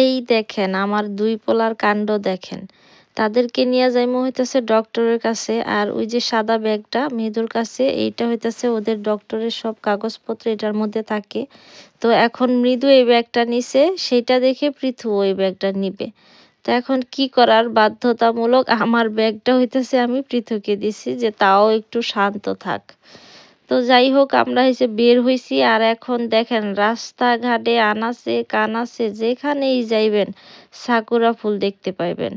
এই দেখেন, আমার দুই পোলার কাণ্ড দেখেন। তাদেরকে নিয়ে যাইমো হইতেছে ডক্টরের কাছে, আর ওই যে সাদা ব্যাগটা, মৃদুর কাছে, এইটা হইতেছে ওদের ডক্টরের সব কাগজপত্র, এটার মধ্যে থাকে। তো এখন মৃদু এই ব্যাগটা নিছে, সেইটা দেখে পৃথু ওই ব্যাগটা নিবে। তো এখন কি করার বাধ্যতামূলক আমার ব্যাগটা হইতেছে আমি পৃথুকে দিছি যে তাও একটু শান্ত থাক। তো যাই হোক, আমরা এসে বের হয়েছি আর এখন দেখেন, রাস্তাঘাটে আনাচে কানাচে যেখানেই যাইবেন, সাকুরা ফুল দেখতে পাইবেন।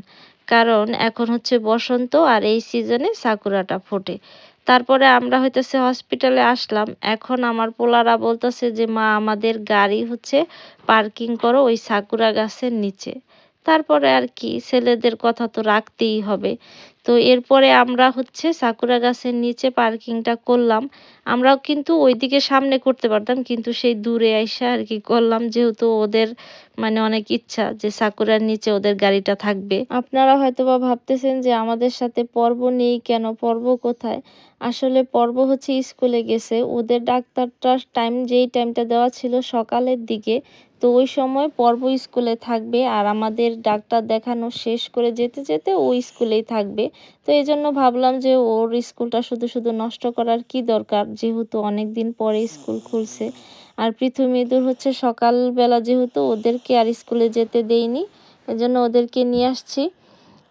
কারণ এখন হচ্ছে বসন্ত আর এই সিজনে সাকুরাটা ফোটে। তারপরে আমরা হইতেছে হসপিটালে আসলাম। এখন আমার পোলারা বলতেছে যে, মা, আমাদের গাড়ি হচ্ছে পার্কিং করো ওই সাকুরা গাছের নিচে। তারপরে আর কি, ছেলেদের কথা তো রাখতেই হবে। তো এরপরে আমরা হচ্ছে সাকুরা গাছের নিচে পার্কিংটা করলাম। আমরাও কিন্তু ওইদিকে সামনে করতে পারতাম, কিন্তু সেই দূরে আইসা আর কি করলাম, যেহেতু ওদের মানে অনেক ইচ্ছা যে সাকুরার নিচে ওদের গাড়িটা থাকবে। আপনারা হয়তো বা ভাবতেছেন যে আমাদের সাথে পর্ব নেই কেন, পর্ব কোথায়? আসলে পর্ব হচ্ছে স্কুলে গেছে। ওদের ডাক্তারটার টাইম যেই টাইমটা দেওয়া ছিল সকালের দিকে তো ওই সময় পর্ব স্কুলে থাকবে আর আমাদের ডাক্তার দেখানো শেষ করে যেতে যেতে ও স্কুলেই থাকবে। তো এই জন্য ভাবলাম যে ওর স্কুলটা শুধু শুধু নষ্ট করার কি দরকার? যেহেতু অনেক দিন পরে স্কুল খুলছে। আর পৃথু মৃদুর হচ্ছে সকালবেলা যেহেতু ওদেরকে আর স্কুলে যেতে দেইনি এজন্য ওদেরকে নিয়ে আসছি।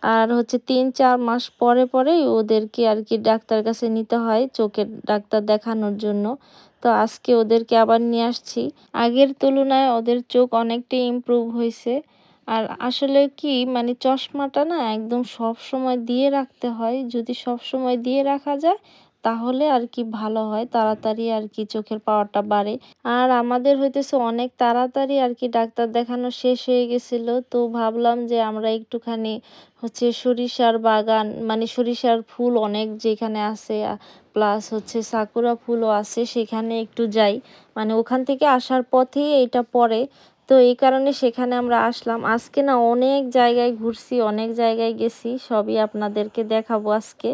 আর হচ্ছে তিন চার মাস পরে পরেই ওদেরকে আর কি ডাক্তার কাছে নিতে হয় চোখের ডাক্তার দেখানোর জন্য। তো আজকে ওদেরকে আবার নিয়ে আসছি। আগের তুলনায় ওদের চোখ অনেকটাই ইমপ্রুভ হয়েছে আর আসলে কি মানে চশমাটা না একদম সব সময় দিয়ে রাখতে হয়। যদি সব সময় দিয়ে রাখা যায় তাহলে আর কি ভালো হয়, তাড়াতাড়ি আর কি চোখের পাওয়ারটা বাড়ে। আর আমাদের হইতেছে অনেক তাড়াতাড়ি আর কি ডাক্তার দেখানো শেষ হয়ে গেছিল, তো ভাবলাম যে আমরা একটুখানি হচ্ছে সরিষার বাগান মানে সরিষার ফুল অনেক যেখানে আছে প্লাস হচ্ছে সাকুরা ফুলও আছে, সেখানে একটু যাই। মানে ওখান থেকে আসার পথেই এটা পড়ে। তো এই কারণে সেখানে আমরা আসলাম। আজকে না অনেক জায়গায় ঘুরছি, অনেক জায়গায় গেছি, সবই আপনাদেরকে দেখাবো আজকে।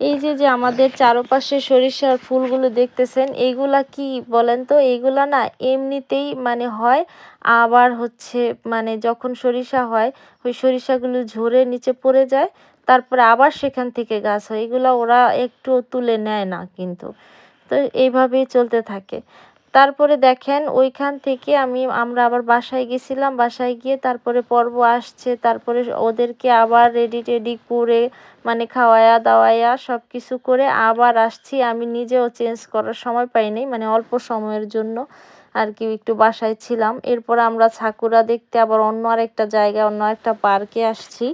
এই যে যে আমাদের চারপাশে সরিষার ফুলগুলো দেখতেছেন এইগুলা কি বলেন তো? এইগুলা না এমনিতেই মানে হয়, আবার হচ্ছে মানে যখন সরিষা হয়, ওই সরিষাগুলো ঝরে নিচে পড়ে যায়, তারপরে আবার সেখান থেকে গাছ হয়। এগুলো ওরা একটু তুলে নেয় না কিন্তু। তো এইভাবেই চলতে থাকে। তারপরে দেখেন ওইখান থেকে আমি, আমরা আবার বাসায় গেছিলাম, বাসায় গিয়ে তারপরে পর্ব আসছে, তারপরে ওদেরকে আবার রেডি টেডি করে মানে খাওয়ায়া দাওয়ায়া সব কিছু করে আবার আসছি। আমি নিজেও চেঞ্জ করার সময় পাইনি মানে অল্প সময়ের জন্য আর কি, একটু বাসায় ছিলাম। এরপর আমরা ছাকুরা দেখতে আবার অন্য আরেকটা জায়গায় অন্য একটা পার্কে আসছি।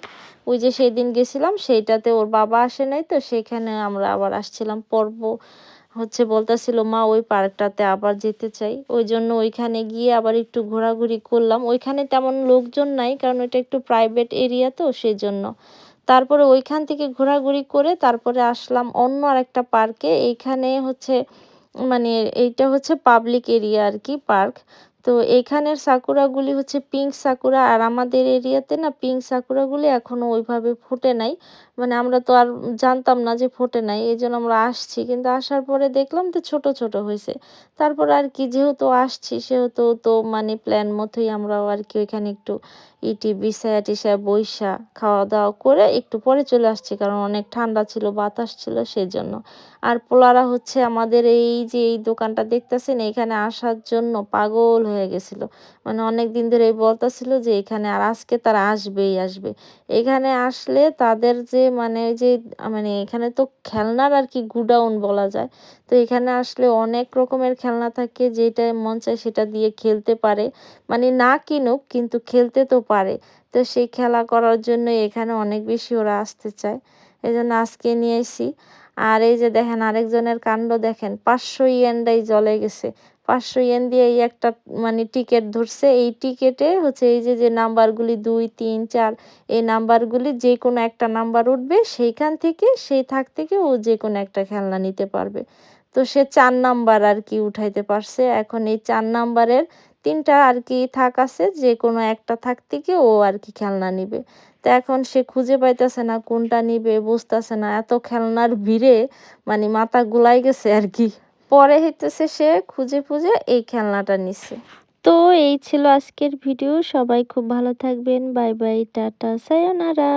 ওই যে সেই দিন গেছিলাম, সেইটাতে ওর বাবা আসে নাই, তো সেখানে আমরা আবার আসছিলাম পর্ব হচ্ছে বলতেছিল, মা, ওই পার্কটাতে আবার যেতে চাই। ওই জন্য ওইখানে গিয়ে আবার একটু ঘোরাঘুরি করলাম। ওইখানে তেমন লোকজন নাই, কারণ ওইটা একটু প্রাইভেট এরিয়া তো সেই জন্য তারপরে ওইখান থেকে ঘোরাঘুরি করে তারপরে আসলাম অন্য আরেকটা পার্কে। এইখানে হচ্ছে মানে এইটা হচ্ছে পাবলিক এরিয়া আর কি পার্ক। তো এখানের সাকুরাগুলি হচ্ছে পিঙ্ক সাকুরা আর আমাদের এরিয়াতে না পিঙ্ক সাকুরাগুলি এখনও ওইভাবে ফুটে নাই। মানে আমরা তো আর জানতাম না যে ফোটে নাই, এই জন্য আমরা আসছি। কিন্তু আসার পরে দেখলাম তো ছোট ছোট হয়েছে। তারপর আর কি, যেহেতু আসছি, সেহেতু তো মানে প্ল্যান মতোই আমরাও আর কি ওইখানে একটু ইটি, বিছায়া টিসায়া বৈশা খাওয়া দাওয়া করে একটু পরে চলে আসছি। কারণ অনেক ঠান্ডা ছিল, বাতাস ছিল সেই জন্য আর পোলারা হচ্ছে আমাদের এই যে এই দোকানটা দেখতেছেন, এখানে আসার জন্য পাগল হয়ে গেছিল। মানে অনেক দিন ধরে এই বলতেছিল যে এখানে আর আজকে তারা আসবেই, আসবে। এখানে আসলে তাদের যে মানে যে মানে এখানে তো খেলনার আর কি গুডাউন বলা যায়। তো এখানে আসলে অনেক রকমের খেলনা থাকে, যেটা মন চায় সেটা দিয়ে খেলতে পারে। মানে না কিনুক, কিন্তু খেলতে তো পারে। তো সেই খেলা করার জন্য এখানে অনেক বেশি ওরা আসতে চায়। এই জন্য আজকে নিয়ে এসি আর এই যে দেখেন, আরেকজনের কাণ্ড দেখেন, পাঁচশো ইয়েনটাই জলে গেছে। পাঁচশো ইয়েন দিয়ে এই একটা মানে টিকিট ধরছে। এই টিকিটে হচ্ছে এই যে যে নাম্বারগুলি দুই, তিন, চার, এই নাম্বারগুলি যে কোনো একটা নাম্বার উঠবে, সেইখান থেকে সেই থাক থেকে ও যে কোনো একটা খেলনা নিতে পারবে। তো সে চার নাম্বার আর কি উঠাইতে পারছে। এখন এই চার নাম্বারের তিনটা আর কি থাক আছে যে কোনো একটা থাক থেকে ও আর কি খেলনা নিবে। তো এখন সে খুঁজে পাইতেছে না কোনটা নিবে, বুঝতেছে না। এত খেলনার ভিড়ে মানে মাথা গুলাই গেছে আর কি। পরে হইতেছে সে, খুঁজে খুঁজে এই খেলনাটা নিছে। তো এই ছিল আজকের ভিডিও, সবাই খুব ভালো থাকবেন, বাই বাই, টাটা সায়োনারা